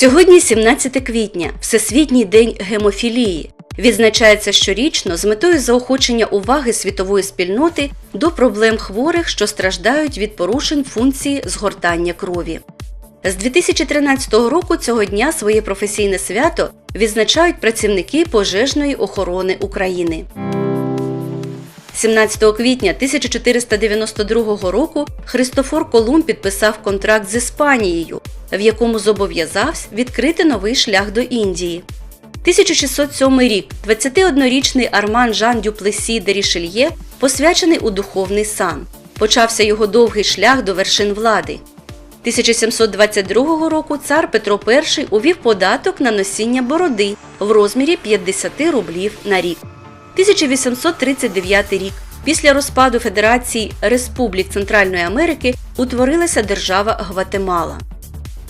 Сьогодні 17 квітня, Всесвітній день гемофілії. Відзначається щорічно з метою заохочення уваги світової спільноти до проблем хворих, що страждають від порушень функції згортання крові. З 2013 року цього дня своє професійне свято відзначають працівники пожежної охорони України. 17 квітня 1492 року Христофор Колумб підписав контракт з Іспанією, в якому зобов'язався відкрити новий шлях до Індії. 1607 рік 21-річний Арман Жан Дюплесі де Рішельє посвячений у духовний сан. Почався його довгий шлях до вершин влади. 1722 року цар Петро І увів податок на носіння бороди в розмірі 50 рублів на рік. 1839 рік. Після розпаду Федерації Республік Центральної Америки утворилася держава Гватемала.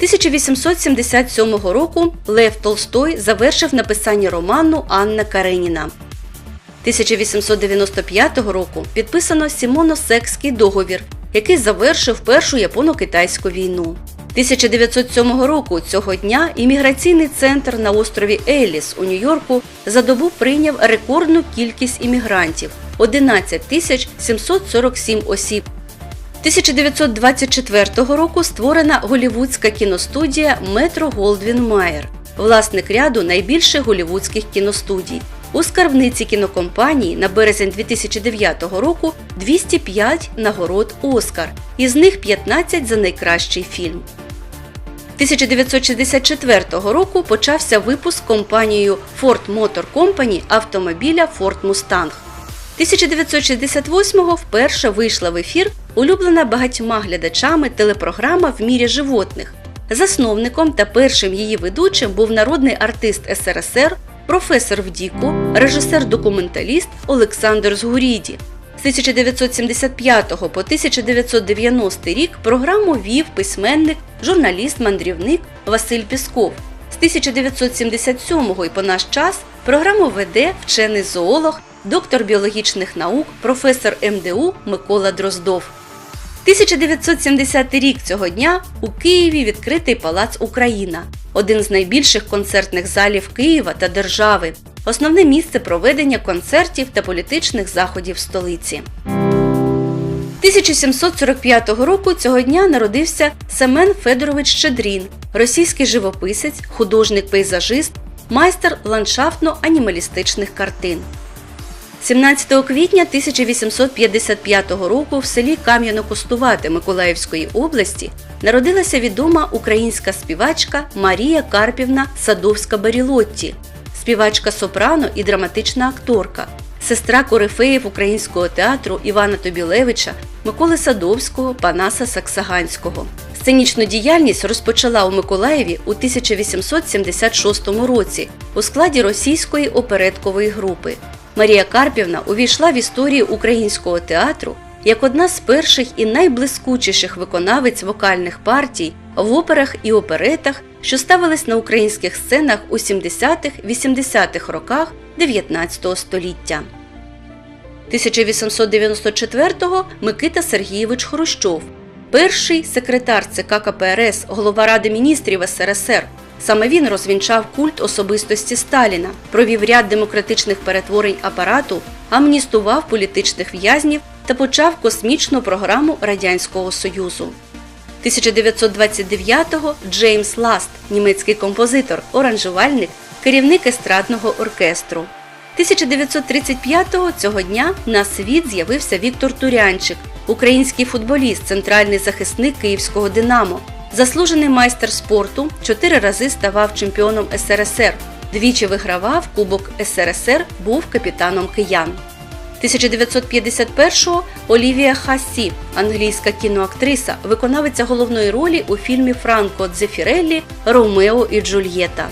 1877 року Лев Толстой завершив написання роману Анна Кареніна. 1895 року підписано Сімоно-Секський договір, який завершив Першу японо-китайську війну. 1907 року цього дня імміграційний центр на острові Еліс у Нью-Йорку за добу прийняв рекордну кількість іммігрантів 11 тисяч 747 осіб. 1924 року створена голівудська кіностудія Метро Голдвін Майер, власник ряду найбільших голівудських кіностудій. У скарбниці кінокомпанії на березень 2009 року 205 нагород Оскар, із них 15 за найкращий фільм. 1964 року почався випуск компанією Ford Motor Company автомобіля Ford Mustang. 1968-го вперше вийшла в ефір улюблена багатьма глядачами телепрограма В мірі животних. Засновником та першим її ведучим був народний артист СРСР, професор Вдіку, режисер-документаліст Олександр Згуріді. З 1975 по 1990 рік програму вів письменник, журналіст-мандрівник Василь Пісков. З 1977 і по наш час програму веде вчений зоолог, доктор біологічних наук, професор МДУ Микола Дроздов. 1970 рік цього дня у Києві відкритий Палац Україна, один з найбільших концертних залів Києва та держави, основне місце проведення концертів та політичних заходів столиці. 1745 року цього дня народився Семен Федорович Щедрін, російський живописець, художник-пейзажист, майстер ландшафтно-анімалістичних картин. 17 квітня 1855 року в селі Кам'яно-Кустувате Миколаївської області народилася відома українська співачка Марія Карпівна Садовська-Барілотті, співачка сопрано і драматична акторка, сестра корифеїв українського театру Івана Тобілевича, Миколи Садовського, Панаса Саксаганського. Сценічну діяльність розпочала у Миколаєві у 1876 році у складі російської опереткової групи. Марія Карпівна увійшла в історію українського театру як одна з перших і найблискучіших виконавиць вокальних партій в операх і оперетах, що ставились на українських сценах у 70-80-х роках 19 століття. 1894-го Микита Сергійович Хрущов, перший секретар ЦК КПРС, голова Ради міністрів СРСР. Саме він розвінчав культ особистості Сталіна, провів ряд демократичних перетворень апарату, амністував політичних в'язнів та почав космічну програму Радянського Союзу. 1929-го Джеймс Ласт, німецький композитор, оранжувальник, керівник естрадного оркестру. 1935-го цього дня на світ з'явився Віктор Турянчик, український футболіст, центральний захисник київського Динамо, заслужений майстер спорту, чотири рази ставав чемпіоном СРСР, двічі вигравав Кубок СРСР, був капітаном киян. 1951-го Олівія Хасі, англійська кіноактриса, виконавиця головної ролі у фільмі Франко Дзефіреллі Ромео і Джульєта.